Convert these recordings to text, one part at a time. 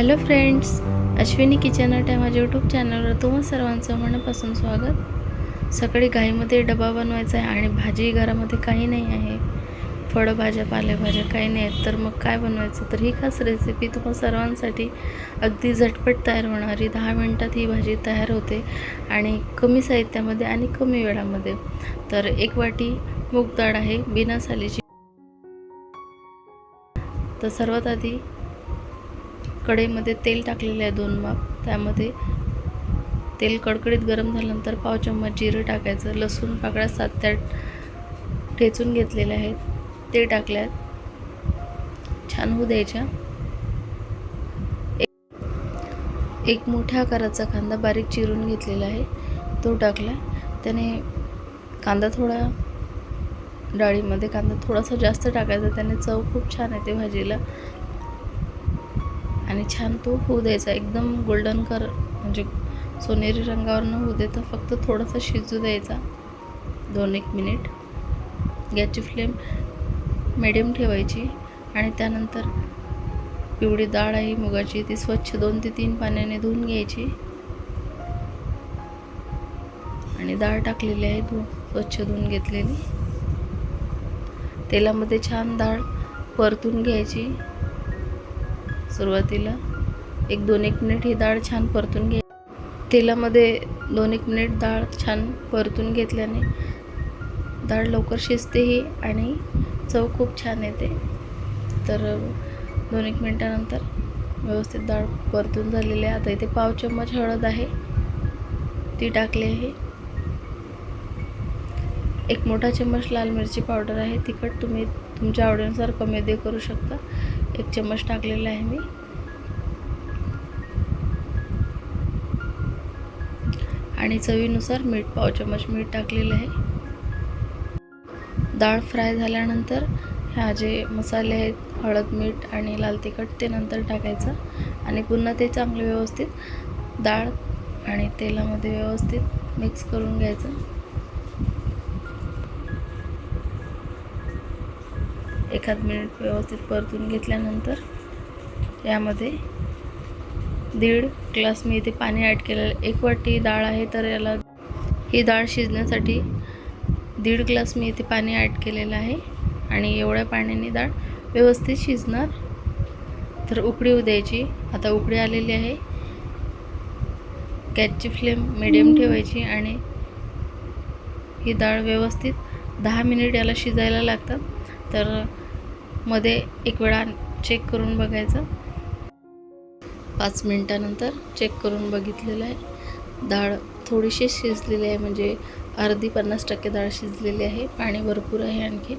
Hello friends Ashwini kitchen अट या माझ्या यूट्यूब चॅनलवर तुम्हा सर्वांचं मनापासून स्वागत. सकाळी घाईमध्ये डबा बनवायचा आहे आणि भाजी घरामध्ये काही नाही आहे. फळभाज्या पालेभाज्या काही नाही आहेत. तर मग काय बनवायचं? तर ही खास रेसिपी तुम्हा सर्वांसाठी अगदी झटपट तयार होणारी. दहा मिनटात ही भाजी तयार होते आणि कमी साहित्यामध्ये आणि कमी वेळामध्ये. तर एक वाटी मूग डाळ आहे बिना सालीची. तर सर्वात आधी कढईमध्ये तेल टाकलेले आहे दोन माप. त्यामध्ये तेल कडकडीत गरम झाल्यानंतर पाव चम्मच जिरं टाकायचं. लसूण पाकळ्या सात त्या ठेचून घेतलेले आहेत. ते टाकल्यात. छान होऊ द्यायच्या. एक- एक मोठ्या आकाराचा कांदा बारीक चिरून घेतलेला आहे. तो टाकला. त्याने कांदा थोडा डाळीमध्ये कांदा थोडासा जास्त टाकायचा. त्याने चव खूप छान येते भाजीला. आणि छान तो होऊ द्यायचा. एकदम गोल्डन कर म्हणजे सोनेरी रंगावर न होऊ देता फक्त थोडासा शिजू द्यायचा. दोन एक मिनिट गॅसची फ्लेम मिडियम ठेवायची आणि त्यानंतर पिवळी डाळ आहे मुगाची ती स्वच्छ दोन ते तीन पाण्याने धुवून घ्यायची. आणि डाळ टाकलेली आहे धु स्वच्छ धुवून घेतलेली. तेलामध्ये छान डाळ परतून घ्यायची. सुरुवातीला एक दोन एक मिनिट ही डाळ छान परतून घे. तेलामध्ये दोन एक मिनिट डाळ छान परतून घेतल्याने डाळ लवकर शिजतेही आणि चव खूप छान येते. तर दोन एक मिनटानंतर व्यवस्थित डाळ परतून झालेली आहे. आता इथे पाव चम्मच हळद आहे. ती टाकली आहे. एक मोठा चम्मच लाल मिरची पावडर आहे. तिखट तुम्ही तुमच्या आवडीनुसार कमी दे करू शकता. एक चम्मच टाकलेला आहे मी. आणि चवीनुसार मीठ पाव चम्मच मीठ टाकलेलं आहे. डाळ फ्राय झाल्यानंतर ह्या जे मसाले आहेत हळद मीठ आणि लाल तिखट ते नंतर टाकायचं. आणि पुन्हा ते चांगले व्यवस्थित डाळ आणि तेलामध्ये व्यवस्थित मिक्स करून घ्यायचं. एखाद मिनिट व्यवस्थित परतून घेतल्यानंतर यामध्ये दीड ग्लास मी इथे पाणी ॲड केलेलं एक वाटी डाळ आहे तर याला ही डाळ शिजण्यासाठी दीड ग्लास मी इथे पाणी ॲड केलेलं आहे. आणि एवढ्या पाण्याने डाळ व्यवस्थित शिजणार. तर उकळी येऊ द्यायची. आता उकळी आलेली आहे. गॅसची फ्लेम मिडियम ठेवायची आणि ही डाळ व्यवस्थित दहा मिनिट याला शिजायला लागतात. तर मध्ये एक वेळा चेक करून बघायचं. पाच मिनटानंतर चेक करून बघितलेलं आहे. डाळ थोडीशी शिजलेली आहे म्हणजे अर्धी पन्नास टक्के डाळ शिजलेली आहे. पाणी भरपूर आहे आणखी.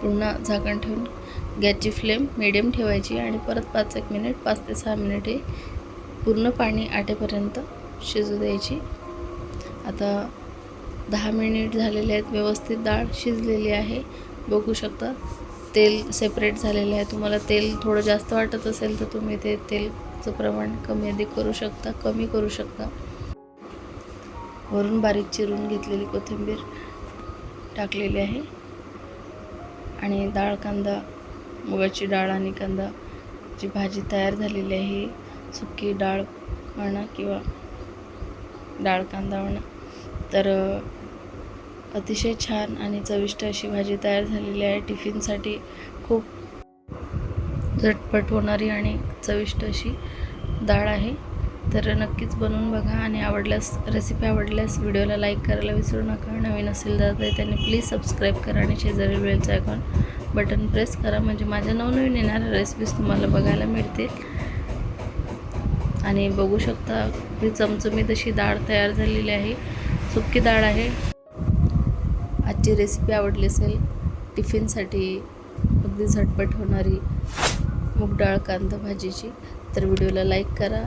पुन्हा झाकण ठेवून गॅसची फ्लेम मिडियम ठेवायची आणि परत पाच एक मिनिट पाच ते सहा मिनिटे पूर्ण पाणी आटेपर्यंत शिजू द्यायची. आता दहा मिनिट झालेले आहेत व्यवस्थित डाळ शिजलेली आहे. बघू शकता तेल सेपरेट झालेलं आहे. तुम्हाला तेल थोडं जास्त वाटत असेल तर तुम्ही ते तेलचं प्रमाण कमी अधिक करू शकता कमी करू शकता. वरून बारीक चिरून घेतलेली कोथिंबीर टाकलेली आहे. आणि डाळ कांदा मुगाची डाळ आणि कांदा जी भाजी तयार झालेली आहे. सुकी डाळ म्हणा किंवा डाळ कांदा म्हणा. तर अतिशय छान आणि चविष्ट अशी भाजी तयार झालेली आहे. टिफिनसाठी खूप झटपट होणारी आणि चविष्ट अशी डाळ आहे. तर नक्कीच बनवून बघा आणि आवडल्यास रेसिपी आवडल्यास व्हिडिओला लाईक करायला विसरू नका. नवीन असेल तर त्यांनी प्लीज सबस्क्राईब करा आणि शेजारी वेळचं आयकॉन बटन प्रेस करा. म्हणजे माझ्या नवनवीन येणाऱ्या रेसिपीज तुम्हाला बघायला मिळतील. आणि बघू शकता ही चमचमीत अशी डाळ तयार झालेली आहे. सुकी डाळ आहे. आजची रेसिपी आवडली असेल टिफिनसाठी अगदी झटपट होणारी मूग डाळ कांदा भाजीची तर व्हिडिओला लाईक करा.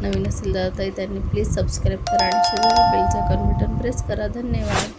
नवीन असेल तर ताई त्यांनी प्लीज सबस्क्राईब करा आणि शेजारी बेलचा बटन प्रेस करा. धन्यवाद.